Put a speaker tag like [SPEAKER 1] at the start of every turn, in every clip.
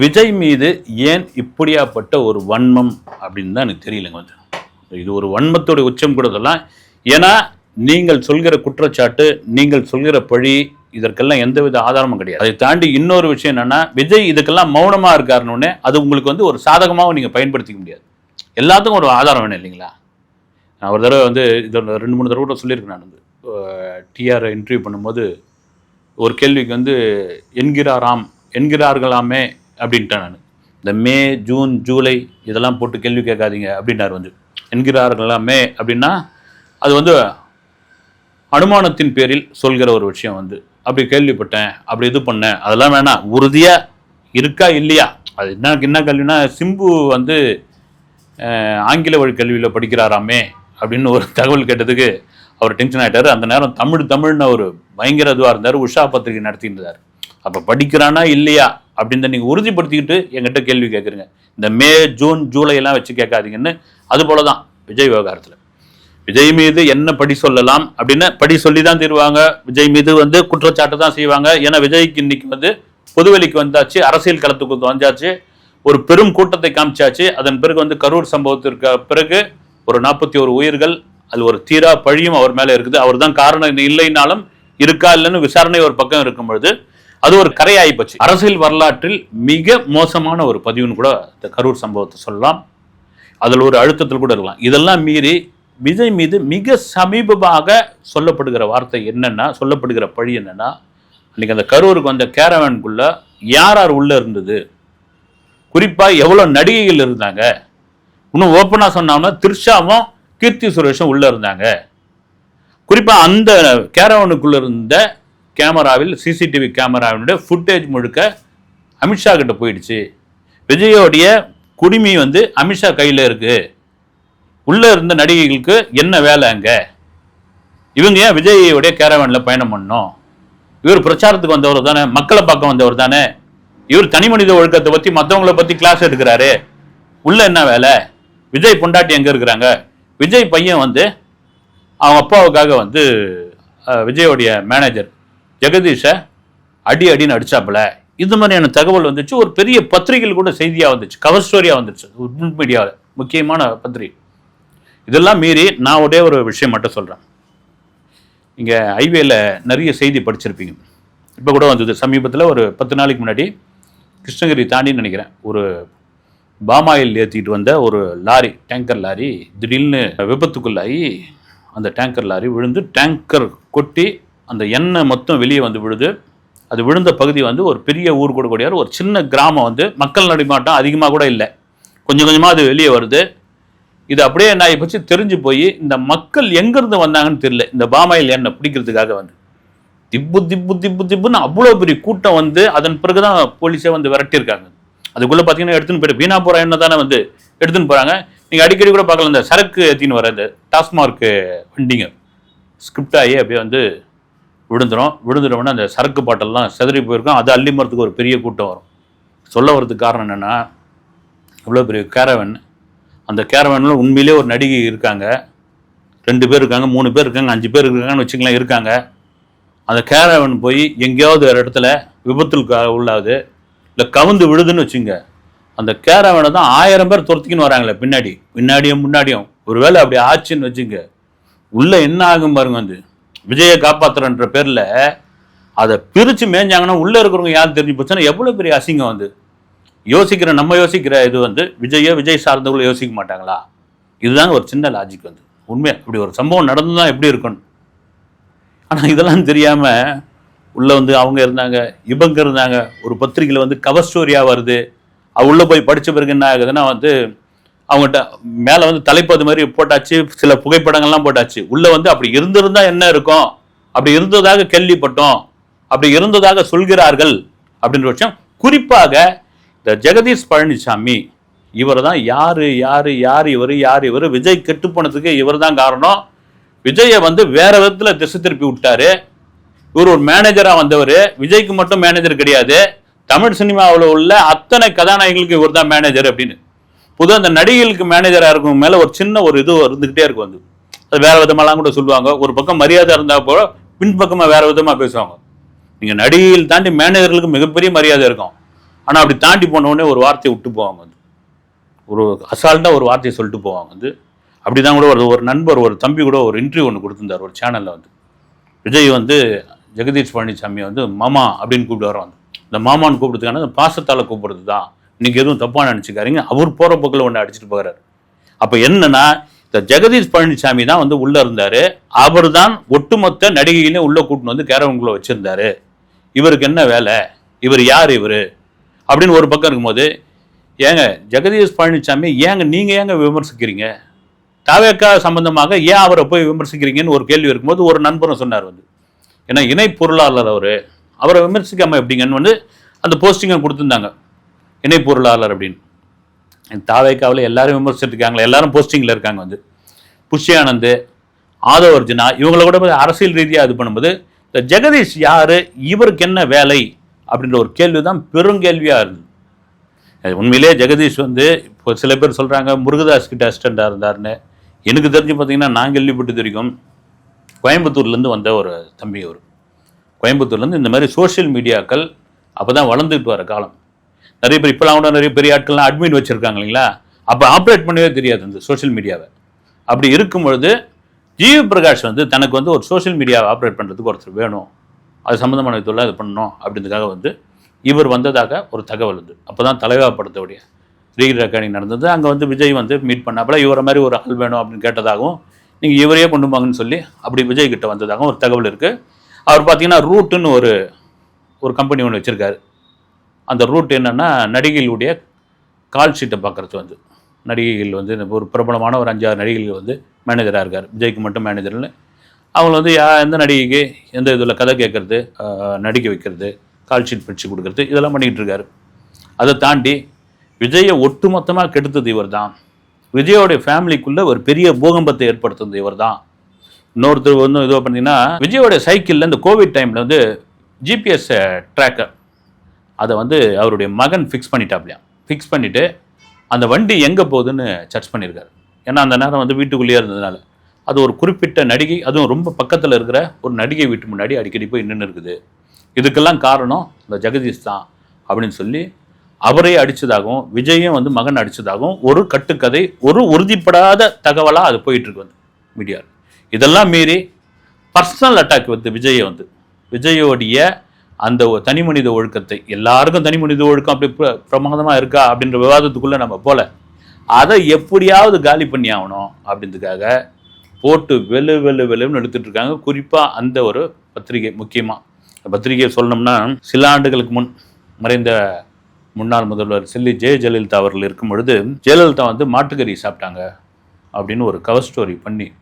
[SPEAKER 1] விஜய் மீது ஏன் இப்படியாப்பட்ட ஒரு வன்மம் அப்படின்னு தான் எனக்கு தெரியலங்க வந்து. இது ஒரு வன்மத்தோட உச்சம் கூட சொல்லலாம். ஏன்னா நீங்கள் சொல்கிற குற்றச்சாட்டு நீங்கள் சொல்கிற பழி இதற்கெல்லாம் எந்தவித ஆதாரமும் கிடையாது. அதை தாண்டி இன்னொரு விஷயம் என்னன்னா விஜய் இதுக்கெல்லாம் மௌனமாக இருக்காருன்னு அது உங்களுக்கு வந்து ஒரு சாதகமாகவும் நீங்கள் பயன்படுத்திக்க முடியாது. எல்லாத்துக்கும் ஒரு ஆதாரம் வேணும் இல்லைங்களா? நான் ஒரு தடவை வந்து இது ரெண்டு மூணு தடவை கூட சொல்லியிருக்கேன் நான் வந்து. டிஆர் இன்டர்வியூ பண்ணும்போது ஒரு கேள்விக்கு வந்து என்கிறாராம் என்கிறார்களாமே அப்படின்ட்டேன் நான். இந்த மே ஜூன் ஜூலை இதெல்லாம் போட்டு கேள்வி கேட்காதீங்க அப்படின்னார் வந்து என்கிறார்களாமே அப்படின்னா அது வந்து அனுமானத்தின் பேரில் சொல்கிற ஒரு விஷயம் வந்து அப்படி கேள்விப்பட்டேன் அப்படி இது பண்ணேன் அதெல்லாம் வேணாம் உறுதியாக இருக்கா இல்லையா? அது என்ன என்ன கல்வினா சிம்பு வந்து ஆங்கில வழி கல்வியில் படிக்கிறாராமே அப்படின்னு ஒரு தகவல் கேட்டதுக்கு அவர் டென்ஷன் ஆகிட்டார் அந்த நேரம் தமிழ் தமிழ்னு ஒரு பயங்கர இதுவாக இருந்தார் உஷா பத்திரிகை நடத்திட்டு இருந்தார் அப்போ படிக்கிறானா இல்லையா? அப்படின்னு நீங்கள் உறுதிப்படுத்திக்கிட்டு எங்கிட்ட கேள்வி கேட்குறீங்க. இந்த மே ஜூன் ஜூலை எல்லாம் வச்சு கேட்காதீங்கன்னு அது போல தான் விஜய் விவகாரத்தில். விஜய் மீது என்ன படி சொல்லலாம் அப்படின்னு படி சொல்லி தான் தீர்வாங்க. விஜய் மீது வந்து குற்றச்சாட்டு தான் செய்வாங்க. ஏன்னா விஜய்க்கு இன்னைக்கு வந்து பொதுவெளிக்கு வந்தாச்சு அரசியல் களத்துக்கு வந்தாச்சு ஒரு பெரும் கூட்டத்தை காமிச்சாச்சு. அதன் பிறகு வந்து கரூர் சம்பவத்திற்கு பிறகு ஒரு நாற்பத்தி ஒரு உயிர்கள் அது ஒரு தீரா பழியும் அவர் மேலே இருக்குது. அவர் தான் காரணம் இல்லைனாலும் இருக்கா இல்லைன்னு விசாரணை ஒரு பக்கம் இருக்கும் பொழுது அது ஒரு கரையாகி போச்சு. அரசியல் வரலாற்றில் மிக மோசமான ஒரு பதிவுன்னு கூட இந்த கரூர் சம்பவத்தை சொல்லலாம். அதில் ஒரு அழுத்தத்தில் கூட இருக்கலாம். இதெல்லாம் மீறி விஜய் மீது மிக சமீபமாக சொல்லப்படுகிற வார்த்தை என்னென்னா சொல்லப்படுகிற பழி என்னென்னா அன்றைக்கி அந்த கரூருக்கு வந்த கேரவனுக்குள்ள யார் யார் உள்ளே இருந்தது? குறிப்பாக எவ்வளோ நடிகைகள் இருந்தாங்க? இன்னும் ஓப்பனாக சொன்னோம்னா த்ரிஷாவும் கீர்த்தி சுரேஷும் உள்ளே இருந்தாங்க. குறிப்பாக அந்த கேரவனுக்குள்ளே இருந்த கேமராவில் சிசிடிவி கேமராவினுடைய ஃபுட்டேஜ் முழுக்க அமித்ஷா கிட்ட போயிடுச்சு. விஜயோடைய குடிமி வந்து அமித்ஷா கையில் இருக்கு. உள்ளே இருந்த நடிகைகளுக்கு என்ன வேலை அங்கே? இவங்க ஏன் விஜயோடைய கேரவன்ல பயணம் பண்ணோம் இவர் பிரச்சாரத்துக்கு வந்தவர் தானே மக்களை பார்க்க வந்தவர் தானே? இவர் தனி மனித ஒழுக்கத்தை பற்றி மற்றவங்களை பற்றி கிளாஸ் எடுக்கிறாரு. உள்ளே என்ன வேலை? விஜய் பொண்டாட்டி எங்கே இருக்கிறாங்க? விஜய் பையன் வந்து அவங்க அப்பாவுக்காக வந்து விஜயோடைய மேனேஜர் ஜெகதீஷை அடி அடின்னு அடிச்சாப்புல. இந்த மாதிரியான தகவல் வந்துச்சு. ஒரு பெரிய பத்திரிகையில் கூட செய்தியா வந்துச்சு. கவர் ஸ்டோரியா வந்துச்சு. உட் மீடியாவில் முக்கியமான பத்திரிகை. இதெல்லாம் மீறி நான் ஒரே ஒரு விஷயம் மட்டும் சொல்றேன். இங்கே ஹைவேல நிறைய செய்தி படிச்சிருப்பீங்க. இப்போ கூட வந்தது. சமீபத்தில் ஒரு பத்து நாளைக்கு முன்னாடி கிருஷ்ணகிரி தாண்டின்னு நினைக்கிறேன். ஒரு பாமாயில் ஏற்றிட்டு வந்த ஒரு லாரி டேங்கர் லாரி திடீர்னு விபத்துக்குள்ளாகி அந்த டேங்கர் லாரி விழுந்து டேங்கர் கொட்டி அந்த எண்ணெய் மொத்தம் வெளியே வந்து விழுது. அது விழுந்த பகுதி வந்து ஒரு பெரிய ஊர் கூட கூடியார் ஒரு சின்ன கிராமம் வந்து மக்கள் நடைமாட்டம் அதிகமாக கூட இல்லை. கொஞ்சம் கொஞ்சமாக அது வெளியே வருது. இது அப்படியே என்ன பற்றி தெரிஞ்சு போய் இந்த மக்கள் எங்கேருந்து வந்தாங்கன்னு தெரியல. இந்த பாமாயில் எண்ணெய் பிடிக்கிறதுக்காக வந்து. திப்பு திப்பு திப்பு திப்புன்னு அவ்வளோ பெரிய கூட்டம் வந்து அதன் பிறகு தான் போலீஸே வந்து விரட்டியிருக்காங்க. அதுக்குள்ளே பார்த்தீங்கன்னா எடுத்துன்னு போயிட்டு வீணா போகிற எண்ணெய் தானே வந்து எடுத்துன்னு போகிறாங்க நீங்கள் அடிக்கடி கூட பார்க்கலாம். இந்த சரக்கு ஏற்றின்னு வர இந்த டாஸ்மார்க் வண்டிங்க. ஸ்கிரிப்ட் ஆகி அப்படியே வந்து விழுந்துடும் விழுந்துட்டோம்னா அந்த சரக்கு பாட்டெல்லாம் சிதறி போயிருக்கும். அது அள்ளி மரத்துக்கு ஒரு பெரிய கூட்டம் வரும். சொல்ல வரதுக்கு காரணம் என்னென்னா இவ்வளோ பெரிய கேரவன் அந்த கேரவனில் உண்மையிலே ஒரு நடிகை இருக்காங்க. ரெண்டு பேர் இருக்காங்க மூணு பேர் இருக்காங்க அஞ்சு பேர் இருக்காங்கன்னு வச்சுக்கலாம் இருக்காங்க. அந்த கேரவன் போய் எங்கேயாவது ஒரு இடத்துல விபத்தில் உள்ளாது. இல்லை கவுந்து விழுதுன்னு வச்சுங்க. அந்த கேரவனை தான் ஆயிரம் பேர் துரத்திக்கின்னு வராங்களே பின்னாடி. பின்னாடியும் முன்னாடியும். ஒருவேளை அப்படி ஆச்சுன்னு வச்சுங்க. உள்ளே என்ன ஆகும் பாருங்க வந்து? விஜயை காப்பாத்துறன்ற பேர்ல அதை பிரிச்சு மேய்ஞ்சாங்கன்னா உள்ள இருக்கிறவங்க யார் தெரிஞ்சு போச்சுன்னா எவ்வளவு பெரிய அசிங்கம் வந்து? யோசிக்கிற நம்ம யோசிக்கிற இது வந்து விஜயோ விஜய் சார்ந்தவங்களும் யோசிக்க மாட்டாங்களா? இதுதாங்க ஒரு சின்ன லாஜிக் வந்து. உண்மையா? இப்படி ஒரு சம்பவம் நடந்துதான் எப்படி இருக்கணும் ஆனா இதெல்லாம் தெரியாம உள்ள வந்து அவங்க இருந்தாங்க இவங்க இருந்தாங்க. ஒரு பத்திரிகையில் வந்து கவர் ஸ்டோரியா வருது. அது உள்ள போய் படிச்ச பிறகு என்ன ஆகுதுன்னா வந்து அவங்ககிட்ட மேலே வந்து தலைப்பது மாதிரி போட்டாச்சு சில புகைப்படங்கள்லாம் போட்டாச்சு. உள்ளே வந்து அப்படி இருந்திருந்தா என்ன இருக்கும்? அப்படி இருந்ததாக கேள்விப்பட்டோம். அப்படி இருந்ததாக சொல்கிறார்கள் அப்படின்ற பட்சம் குறிப்பாக இந்த ஜெகதீஷ் பழனிசாமி இவர் தான் யார் யார் யார் இவர் யார் இவர் விஜய் கெட்டு போனதுக்கு இவர் தான் காரணம். விஜயை வந்து வேற விதத்தில் திசை திருப்பி விட்டாரு. இவர் ஒரு மேனேஜராக வந்தவர். விஜய்க்கு மட்டும் மேனேஜர் கிடையாது. தமிழ் சினிமாவில் உள்ள அத்தனை கதாநாயகங்களுக்கு இவர் தான் மேனேஜர் அப்படின்னு. பொதுவாக அந்த நடிகைகளுக்கு மேனேஜராக இருக்கும் மேலே ஒரு சின்ன ஒரு இது இருந்துக்கிட்டே இருக்கும் வந்து அது வேற விதமாலாம் கூட சொல்லுவாங்க. ஒரு பக்கம் மரியாதை இருந்தா கூட பின்பக்கமாக வேற விதமாக பேசுவாங்க. நீங்கள் நடிகையில் தாண்டி மேனேஜர்களுக்கு மிகப்பெரிய மரியாதை இருக்கும். ஆனால் அப்படி தாண்டி போனவுடனே ஒரு வார்த்தையை விட்டு போவாங்க வந்து ஒரு அசால்ட்டாக ஒரு வார்த்தையை சொல்லிட்டு போவாங்க வந்து அப்படி தான் கூட ஒரு ஒரு நண்பர் ஒரு தம்பி கூட ஒரு இன்டர்வியூ ஒன்று கொடுத்துருந்தார் ஒரு சேனலில் வந்து. விஜய் வந்து ஜெகதீஷ் பழனிசாமியை வந்து மாமா அப்படின்னு கூப்பிட்டு வரோம் இந்த மாமான்னு கூப்பிடுறதுக்கான பாசத்தால் கூப்பிடுறது தான் இன்னைக்கு எதுவும் தப்பாக நினச்சிக்காருங்க அவர் போகிற போக்கில் ஒன்று அடிச்சிட்டு போகிறார் அப்போ என்னன்னா இந்த ஜெகதீஷ் பழனிசாமி தான் வந்து உள்ளே இருந்தார். அவர் தான் ஒட்டுமொத்த நடிகைகளையும் உள்ளே கூட்டின்னு வந்து கேரவங்களை வச்சுருந்தாரு. இவருக்கு என்ன வேலை? இவர் யார் இவர்? அப்படின்னு ஒரு பக்கம் இருக்கும்போது ஏங்க ஜெகதீஷ் பழனிசாமி ஏங்க நீங்கள் ஏங்க விமர்சிக்கிறீங்க? தாவேக்கா சம்பந்தமாக ஏன் அவரை போய் விமர்சிக்கிறீங்கன்னு ஒரு கேள்வி இருக்கும்போது ஒரு நண்பரும் சொன்னார் வந்து. ஏன்னா இணை பொருளாளர் அவர். அவரை விமர்சிக்காமல் எப்படிங்கன்னு வந்து அந்த போஸ்டிங்கை கொடுத்துருந்தாங்க. இணை பொருளாளர் அப்படின்னு. தாவேக்காவில் எல்லாரும் விமர்சிச்சிருக்காங்களே எல்லாரும் போஸ்டிங்கில் இருக்காங்க வந்து. புஷ்யானந்த் ஆதவ அர்ஜுனா இவங்கள கூட அரசியல் ரீதியாக இது பண்ணும்போது இந்த ஜெகதீஷ் யார் இவருக்கு என்ன வேலை அப்படின்ற ஒரு கேள்வி தான் பெருங்கேள்வியாக இருந்தது. அது உண்மையிலேயே ஜெகதீஷ் வந்து இப்போ சில பேர் சொல்கிறாங்க முருகதாஸ் கிட்ட அசிஸ்டண்ட்டாக இருந்தாருன்னு. எனக்கு தெரிஞ்சு பார்த்தீங்கன்னா நான் கேள்விப்பட்டு தெரியும் கோயம்புத்தூர்லேருந்து வந்த ஒரு தம்பி அவர் கோயம்புத்தூர்லேருந்து இந்த மாதிரி சோஷியல் மீடியாக்கள் அப்போ தான் வளர்ந்துக்கிட்டு வர காலம். நிறைய பேர் இப்போலாம் கூட நிறைய பெரிய ஆட்கள்லாம் அட்மின் வச்சுருக்காங்க இல்லைங்களா? அப்போ ஆப்ரேட் பண்ணவே தெரியாது இந்த சோஷியல் மீடியாவை அப்படி இருக்கும் பொழுது ஜிவி பிரகாஷ் வந்து தனக்கு வந்து ஒரு சோஷியல் மீடியாவை ஆப்ரேட் பண்ணுறதுக்கு ஒருத்தர் வேணும். அது சம்மந்தமான இதெல்லாம் இது பண்ணணும் அப்படின்றதுக்காக வந்து இவர் வந்ததாக ஒரு தகவல் வந்து அப்போ தான் தலைவா படத்தோடைய ரீ ரெக்கார்டிங் நடந்தது. அங்கே வந்து விஜய் வந்து மீட் பண்ணப்பல இவரை மாதிரி ஒரு ஆள் வேணும் அப்படின்னு கேட்டதாகவும் நீங்கள் இவரையே கொண்டு வாங்கன்னு சொல்லி அப்படி விஜய் கிட்ட வந்ததாகவும் ஒரு தகவல் இருக்குது அவர் பார்த்தீங்கன்னா ரூட்டுன்னு ஒரு ஒரு கம்பெனி ஒன்று வச்சுருக்காரு. அந்த ரூட் என்னென்னா நடிகைகளுடைய கால் ஷீட்டை பார்க்குறது வந்து. நடிகைகள் வந்து இந்த ஒரு பிரபலமான ஒரு அஞ்சாறு நடிகைகள் வந்து மேனேஜராக இருக்கார். விஜய்க்கு மட்டும் மேனேஜர்னு அவங்க வந்து யா எந்த நடிகைக்கு எந்த இதில் கதை கேட்குறது நடிக்க வைக்கிறது கால் ஷீட் பிடிச்சு கொடுக்குறது இதெல்லாம் பண்ணிக்கிட்டு இருக்காரு. அதை தாண்டி விஜயை ஒட்டுமொத்தமாக கெடுத்தது இவர் தான் விஜயோடைய ஃபேமிலிக்குள்ளே ஒரு பெரிய பூகம்பத்தை ஏற்படுத்துனது இவர் தான் இன்னொருத்தர் வந்து இதோ பண்ணிங்கன்னா விஜயோடைய சைக்கிளில் இந்த கோவிட் டைமில் வந்து ஜிபிஎஸ் ட்ராக்கர் அதை வந்து அவருடைய மகன் ஃபிக்ஸ் பண்ணிட்டாப்லையா? ஃபிக்ஸ் பண்ணிவிட்டு அந்த வண்டி எங்கே போகுதுன்னு சர்ச் பண்ணியிருக்காரு ஏன்னா அந்த நேரம் வந்து வீட்டுக்குள்ளேயே இருந்ததுனால. அது ஒரு குறிப்பிட்ட நடிகை அதுவும் ரொம்ப பக்கத்தில் இருக்கிற ஒரு நடிகை வீட்டு முன்னாடி அடிக்கடி போய் நின்று இருக்குது. இதுக்கெல்லாம் காரணம் இந்த ஜெகதீஷ் தான் அப்படின்னு சொல்லி அவரே அடித்ததாகவும் விஜயும் வந்து மகன் அடித்ததாகவும் ஒரு கட்டுக்கதை ஒரு உறுதிப்படாத தகவலாக அது போயிட்டுருக்கு வந்து மீடியா இதெல்லாம் மீறி பர்சனல் அட்டாக் வந்து விஜயை வந்து விஜயோடைய அந்த தனி மனித ஒழுக்கத்தை எல்லாருக்கும் தனி மனித ஒழுக்கம் அப்படி பிரமாதமாக இருக்கா அப்படின்ற விவாதத்துக்குள்ளே நம்ம போல அதை எப்படியாவது காலி பண்ணி ஆகணும் அப்படின்றதுக்காக போட்டு வெளு வெளு வெளுன்னு எடுத்துட்டு இருக்காங்க. குறிப்பாக அந்த ஒரு பத்திரிகை முக்கியமாக பத்திரிகையை சொல்லணும்னா சில ஆண்டுகளுக்கு முன் மறைந்த முன்னாள் முதல்வர் செல்லி ஜெய ஜெயலலிதா அவர்கள் இருக்கும் பொழுது ஜெயலலிதா வந்து மாட்டுக்கறி சாப்பிட்டாங்க அப்படின்னு ஒரு கவர் ஸ்டோரி பண்ணி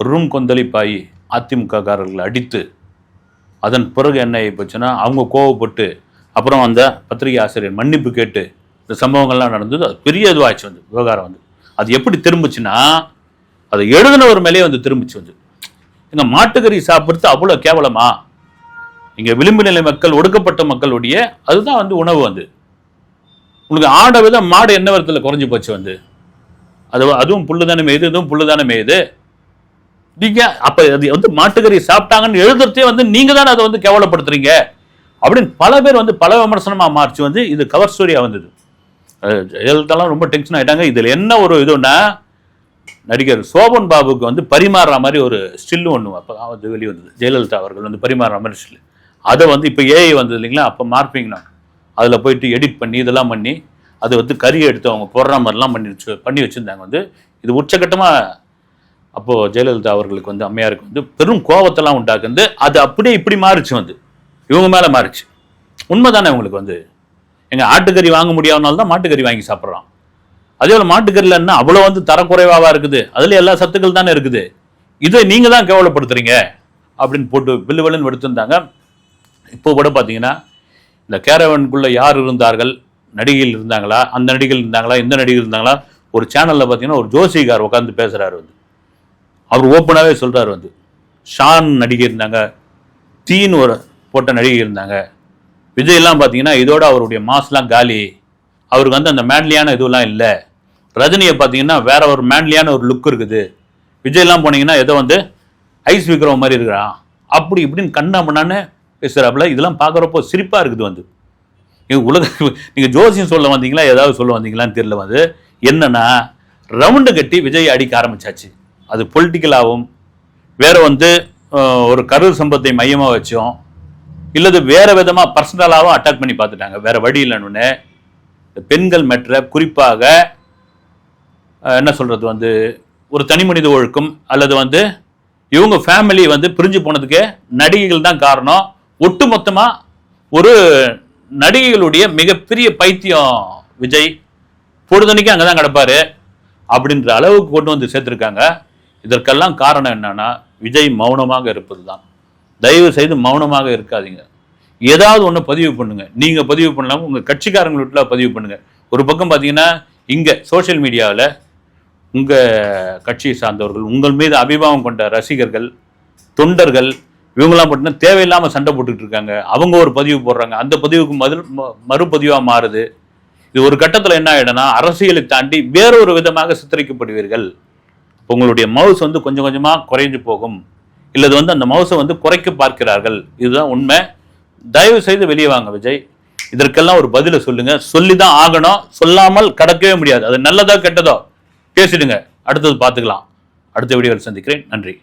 [SPEAKER 1] பெரும் கொந்தளிப்பாயி அதிமுககாரர்களை அடித்து அதன் பிறகு என்ன ஆகி போச்சுன்னா அவங்க கோவப்பட்டு அப்புறம் அந்த பத்திரிகை ஆசிரியர் மன்னிப்பு கேட்டு இந்த சம்பவங்கள்லாம் நடந்தது. அது பெரிய இதுவாகிச்சு வந்து விவகாரம் வந்து. அது எப்படி திரும்பிச்சுன்னா அதை எழுதினவர் மேலேயே வந்து திரும்பிச்சு வந்து. எங்கள் மாட்டுக்கறி சாப்பிட்றது அவ்வளோ கேவலமா? இங்கே விளிம்பு நிலை மக்கள் ஒடுக்கப்பட்ட மக்களுடைய அதுதான் வந்து உணவு வந்து. உங்களுக்கு ஆடை விதம் மாடு என்ன விதத்தில் குறைஞ்சி போச்சு வந்து? அது அதுவும் புல்லு தானே மேயுது இதுவும் புல்லு தானே மேயுது? நீங்க அப்ப அது வந்து மாட்டுக்கறி சாப்பிட்டாங்கன்னு எழுதுறதே வந்து நீங்க தானே அதை வந்து கேவலப்படுத்துறீங்க. அப்படின்னு பல பேர் வந்து பல விமர்சனமா மாறிச்சு வந்து இது கவர் ஸ்டோரியா வந்தது. ஜெயலலிதாலாம் ரொம்ப டென்ஷன் ஆயிட்டாங்க. இதுல என்ன ஒரு இதுன்னா நடிகர் சோபன் பாபுக்கு வந்து பரிமாறுற மாதிரி ஒரு ஸ்டில்லு ஒன்று அப்போ வந்து வெளியே வந்தது ஜெயலலிதா அவர்கள் வந்து பரிமாறுற மாதிரி ஸ்டில் அதை வந்து இப்போ ஏஐ வந்தது இல்லைங்களா? அப்போ மார்பிங்னா அதில் போயிட்டு எடிட் பண்ணி இதெல்லாம் பண்ணி அதை வந்து கறி எடுத்து அவங்க போடுற மாதிரிலாம் பண்ணி வச்சு பண்ணி வச்சுருந்தாங்க. வந்து இது உச்சகட்டமாக அப்போது ஜெயலலிதா அவர்களுக்கு வந்து அம்மையாருக்கு வந்து பெரும் கோபத்தெல்லாம் உண்டாக்குந்து அது அப்படியே இப்படி மாறுச்சு வந்து. இவங்க மேலே மாறுச்சு. உண்மைதானே உங்களுக்கு வந்து? எங்கள் ஆட்டுக்கறி வாங்க முடியாதனால தான் மாட்டுக்கறி வாங்கி சாப்பிட்றோம் அதே போல் மாட்டுக்கறியில் என்ன அவ்வளோ வந்து தரக்குறைவாக இருக்குது? அதில் எல்லா சத்துக்கள் தானே இருக்குது? இதை நீங்கள் தான் கேவலப்படுத்துறீங்க? அப்படின்னு போட்டு வில்லு வில்லுன்னு எடுத்திருந்தாங்க இப்போ கூட பார்த்தீங்கன்னா இந்த கேரவனுக்குள்ளே யார் இருந்தார்கள்? நடிகைகள் இருந்தாங்களா? அந்த நடிகைகள் இருந்தாங்களா? இந்த நடிகர் இருந்தாங்களா? ஒரு சேனலில் பார்த்தீங்கன்னா ஒரு ஜோசிகார் உட்காந்து பேசுகிறாரு வந்து. அவர் ஓப்பனாகவே சொல்கிறார் வந்து. ஷான் நடிகை இருந்தாங்க. தீன் ஒரு போட்ட நடிகை இருந்தாங்க. விஜய்லாம் பார்த்தீங்கன்னா இதோட அவருடைய மாஸ்லாம் காலி. அவருக்கு வந்து அந்த மேன்லியான இதுவெல்லாம் இல்லை. ரஜினியை பார்த்தீங்கன்னா வேற ஒரு மேன்லியான ஒரு லுக் இருக்குது. விஜய்லாம் போனீங்கன்னா ஏதோ வந்து ஐஸ் விற்கிற மாதிரி இருக்கிறான். அப்படி இப்படின்னு கண்ணா பண்ணான்னு பேசுகிறாப்புல இதெல்லாம் பார்க்குறப்போ சிரிப்பாக இருக்குது வந்து. இது உலக நீங்கள் ஜோசியம் சொல்ல வந்தீங்களா? ஏதாவது சொல்ல வந்தீங்களான்னு தெரியல வந்து. என்னன்னா ரவுண்டு கட்டி விஜய் அடிக்க ஆரம்பிச்சாச்சு. அது பொலிட்டிக்கலாகவும் வேறு வந்து ஒரு கரூர் சம்பத்தை மையமாக வச்சோம் இல்லது வேறு விதமாக பர்சனலாகவும் அட்டாக் பண்ணி பார்த்துட்டாங்க. வேறு வழி இல்லைன்னு. பெண்கள் மற்ற குறிப்பாக என்ன சொல்கிறது வந்து ஒரு தனி மனித ஒழுக்கம் அல்லது வந்து இவங்க ஃபேமிலி வந்து பிரிஞ்சு போனதுக்கு நடிகைகள் தான் காரணம். ஒட்டுமொத்தமா ஒரு நடிகைகளுடைய மிகப்பெரிய பைத்தியம் விஜய் பொழுதுனைக்கு அங்கே தான் கிடப்பாரு அப்படின்ற அளவுக்கு கொண்டு வந்து சேர்த்துருக்காங்க. இதற்கெல்லாம் காரணம் என்னன்னா விஜய் மௌனமாக இருப்பது தான் தயவு செய்து மௌனமாக இருக்காதீங்க. ஏதாவது ஒன்று பதிவு பண்ணுங்க. நீங்க பதிவு பண்ணலாம் உங்க கட்சிக்காரங்க வீட்டில் பதிவு பண்ணுங்க. ஒரு பக்கம் பார்த்தீங்கன்னா இங்க சோஷியல் மீடியாவில் உங்க கட்சியை சார்ந்தவர்கள் உங்கள் மீது அபிமானம் கொண்ட ரசிகர்கள் தொண்டர்கள் இவங்கெல்லாம் பார்த்தீங்கன்னா தேவையில்லாமல் சண்டை போட்டுட்டு இருக்காங்க. அவங்க ஒரு பதிவு போடுறாங்க. அந்த பதிவுக்கு மது ம- மறுபதிவாக மாறுது. இது ஒரு கட்டத்தில் என்ன ஆகிடும்னா அரசியலை தாண்டி வேறொரு விதமாக சித்தரிக்கப்படுவீர்கள். உங்களுடைய மவுஸ் வந்து கொஞ்சம் கொஞ்சமாக குறைஞ்சு போகும். இல்லது வந்து அந்த மவுஸை வந்து குறைக்க பார்க்கிறார்கள். இதுதான் உண்மை. தயவு செய்து வெளியே வாங்க விஜய். இதற்கெல்லாம் ஒரு பதிலை சொல்லுங்க. சொல்லி தான் ஆகணும். சொல்லாமல் கடக்கவே முடியாது. அது நல்லதோ கெட்டதோ? பேசிடுங்க. அடுத்தது பார்த்துக்கலாம். அடுத்த வீடியோவில் சந்திக்கிறேன். நன்றி.